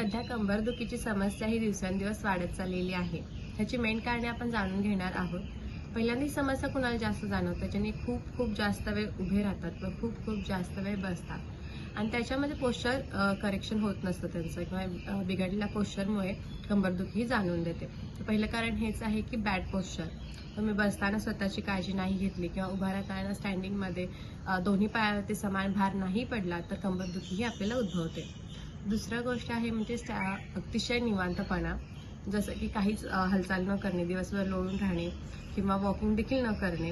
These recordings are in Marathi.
सध्या कंबरदुखीची समस्या ही दिवसेंदिवस वाढत चाललेली आहे. ह्याची मेन कारणे आपण जाणून घेणार आहोत. पहिल्यांदा समस्या कुणाला जास्त जाणवतं? ज्याने खूप खूप जास्त वेळ उभे राहतात व खूप खूप जास्त वेळ बसतात. आणि त्याच्यामध्ये पोश्चर करेक्शन होत नसतं त्यांचं किंवा बिघडलेल्या पोश्चरमुळे कंबरदुखी जाणून देते. पहिलं कारण हेच आहे की बॅड पोश्चर तुम्ही बसताना स्वतःची काळजी नाही घेतली किंवा उभा राहताना स्टँडिंगमध्ये दोन्ही पायावरती समान भार नाही पडला तर कंबरदुखी ही आपल्याला उद्भवते. दुसरा गोष्ट आहे म्हणजे स्टॅ अतिशय निवांतपणा. जसं की काहीच हालचाल न करणे दिवसभर लोळून राहणे किंवा वॉकिंग देखील न करणे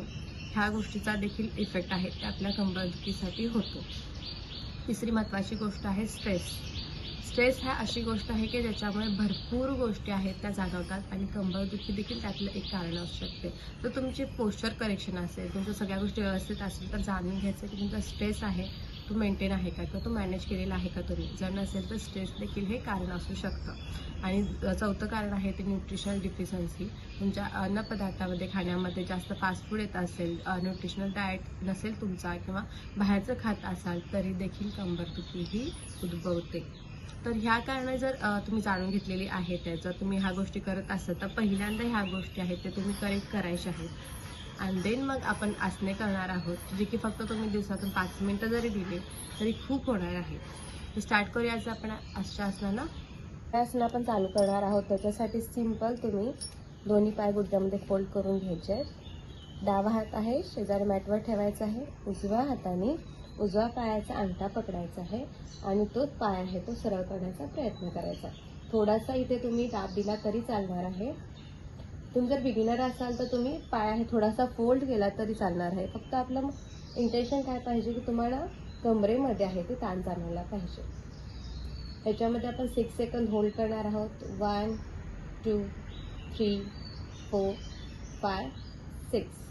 ह्या गोष्टीचा देखील इफेक्ट आहे ते आपल्या कंबरदुखीसाठी होतो. तिसरी महत्त्वाची गोष्ट आहे स्ट्रेस स्ट्रेस ह्या अशी गोष्ट आहे की ज्याच्यामुळे भरपूर गोष्टी आहेत त्या जाणवतात आणि कंबरदुखी देखील त्यातलं एक कारण असू शकते. तर तुमची पोश्चर करेक्शन असेल तुमच्या सगळ्या गोष्टी व्यवस्थित असेल तर जाणून घ्यायचं की तुमचा स्ट्रेस आहे तो मेंटेन आहे का किंवा तो मॅनेज केलेला आहे का तुम्ही? जर नसेल तर स्ट्रेस देखील हे कारण असू शकतं. आणि चौथं कारण आहे ते न्यूट्रिशनल डिफिशन्सी तुमच्या अन्नपदार्थामध्ये खाण्यामध्ये जास्त फास्ट फूड येत असेल न्यूट्रिशनल डाएट नसेल तुमचा किंवा बाहेरचं खात असाल तरी देखील कंबरदुखी ही उद्भवते. तर ह्या कारणं जर तुम्ही जाणून घेतलेली आहेत त्या जर तुम्ही ह्या गोष्टी करत असाल तर पहिल्यांदा ह्या गोष्टी आहेत ते तुम्ही करेक्ट करायच्या आहेत. आणि देन मग आपण आसने करणार आहोत जे की फक्त तुम्ही दिवसातून पाच मिनटं जरी दिले तरी खूप होणार आहे. तर स्टार्ट करूया आज आपण आजच्या आसनानं त्या आसनं आपण चालू करणार आहोत. त्याच्यासाठी सिंपल तुम्ही दोन्ही पाय गुडघ्यामध्ये फोल्ड करून घ्यायचे आहेत. डावा हात आहे शेजारी मॅटवर ठेवायचा आहे उजव्या हाताने उजव्या पायाचा अंगठा पकडायचा आहे आणि तोच पाय आहे तो सरळ करण्याचा प्रयत्न करायचा. थोडासा इथे तुम्ही दाब दिला तरी चालणार आहे. तुम्ही जर बिगिनर असाल तर तुम्ही पाय आहे थोडासा फोल्ड केला तरी चालणार आहे. फक्त आपलं इंटेन्शन काय पाहिजे की तुम्हाला कमरेमध्ये आहे ते ताण जाणवला पाहिजे. ह्याच्यामध्ये आपण सिक्स सेकंद होल्ड करणार आहोत. One two three four five six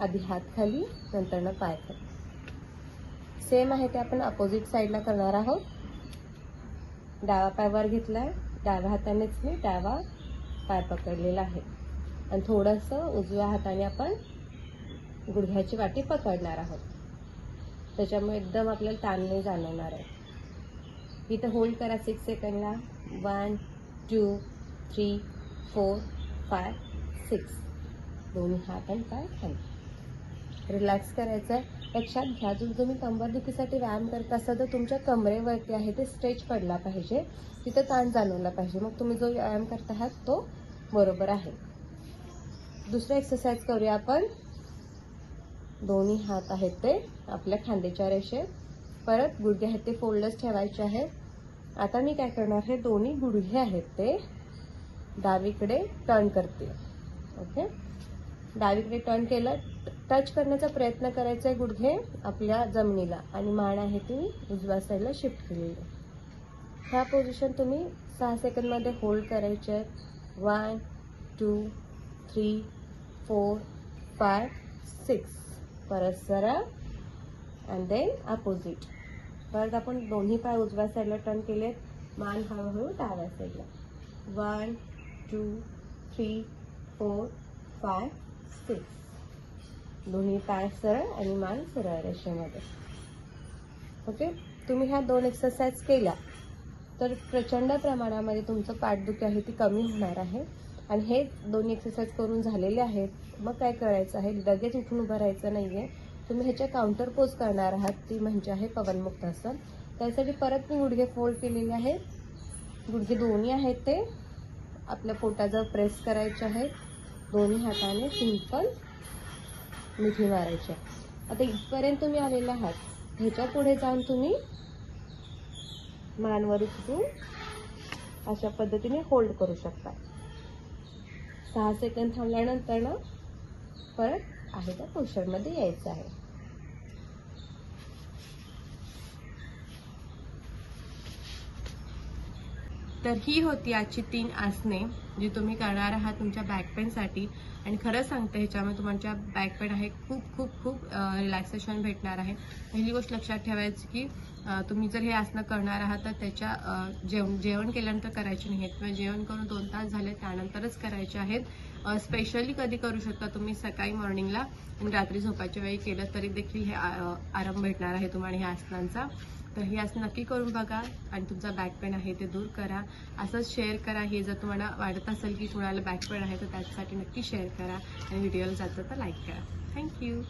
आधी हात खाली नंतरनं पाय खाली. सेम आहे ते आपण अपोजिट साईडला करणार आहोत. डावा पाय वर आहे डाव्या हातानेच मी डावा पाय पकडलेला आहे. आणि थोडंसं उजव्या हाताने आपण गुडघ्याची वाटी पकडणार आहोत. त्याच्यामुळे एकदम आपल्याला ताण नाही जाणवणार आहे. इथं होल्ड करा six सेकंडला one two three four five six दोन्ही हात आणि पाय खाली. रिलॅक्स करायचं आहे लक्षात घ्या जर तुम्ही कंबरदुखीसाठी व्यायाम करत असाल तर तुमच्या कमरेवरती आहे ते स्ट्रेच पडला पाहिजे. तिथं ताण जाणवला पाहिजे. मग तुम्ही जो व्यायाम करत आहात तो बरोबर आहे. दुसरं एक्सरसाइज करूया आपण. दोन्ही हात आहेत ते आपल्या खांद्याच्या रेषेत परत गुडघे आहेत ते फोल्डच ठेवायचे आहेत. आता मी काय करणार हे दोन्ही गुडघे आहेत ते डावीकडे टर्न करते. ओके डावीकडे टर्न केलं टच करण्याचा प्रयत्न करायचा आहे गुडघे आपल्या जमिनीला. आणि मान आहे ती उजव्या साईडला शिफ्ट केलेली. ह्या पोझिशन तुम्ही सहा सेकंदमध्ये होल्ड करायचे आहेत. One two three four five six परत सरळ. अँड देन अपोजिट परत आपण दोन्ही पाय उजव्या साईडला टर्न केलेत. मान हळूहळू डाव्या साईडला one two three four five six दोन्ही पाय सरळ आणि मान सरळ रेषेमध्ये. ओके तुम्ही ह्या दोन एक्सरसाइज केल्या. तर प्रचंड प्रमाणामध्ये तुमचं पाठदुखी आहे ती कमी होणार आहे. आणि हे दोन्ही एक्सरसाइज करून झालेले आहेत. मग काय करायचं आहे? लगेच उठून उभं राहायचं नाही आहे तुम्ही ह्याच्या काउंटर पोज करणार आहात ती म्हणजे आहे पवनमुक्त आसन त्यासाठी परत मी गुडघे फोल्ड केलेले आहेत. गुडघे दोन्ही आहेत ते. आपल्या पोटाजवळ प्रेस करायचे आहेत. दोन्ही हाताने सिंपल मिठी मारायची आता इथपर्यंत तुम्ही आलेला आहात. ह्याच्या पुढे जाऊन तुम्ही मानवर उचलून अशा पद्धतीने होल्ड करू शकता सहा सेकंद थांबल्यानंतर ना परत आहे त्या पोस्चरमध्ये यायचं आहे. तर ही होती आजची तीन आसने जी तुम्ही करणार आहात तुमच्या बॅक पेनसाठी आणि खरं सांगते ह्याच्यामुळे तुमच्या बॅक पेन आहे खूप खूप खूप रिलॅक्सेशन भेटणार आहे. पहिली गोष्ट लक्षात ठेवायची की तुम्ही जर हे आसनं करणार आहात तर त्याच्या जेव जेवण जेवण केल्यानंतर करायचे नाही आहेत किंवा जेवण करून दोन तास झाले त्यानंतरच करायचे आहेत. स्पेशली कधी करू शकता तुम्ही सकाळी मॉर्निंगला आणि रात्री झोपायच्या वेळी केलं तरी देखील हे आराम भेटणार आहे तुम्हाला ह्या आसनांचा. तर हे असं नक्की करून बघा आणि तुमचा बॅक पेन आहे ते दूर करा. असंच शेअर करा. हे जर तुम्हाला वाटत असेल की कुणाला बॅक पेन आहे तर त्यासाठी नक्की शेअर करा. आणि व्हिडिओला जातं तर लाईक करा. थँक्यू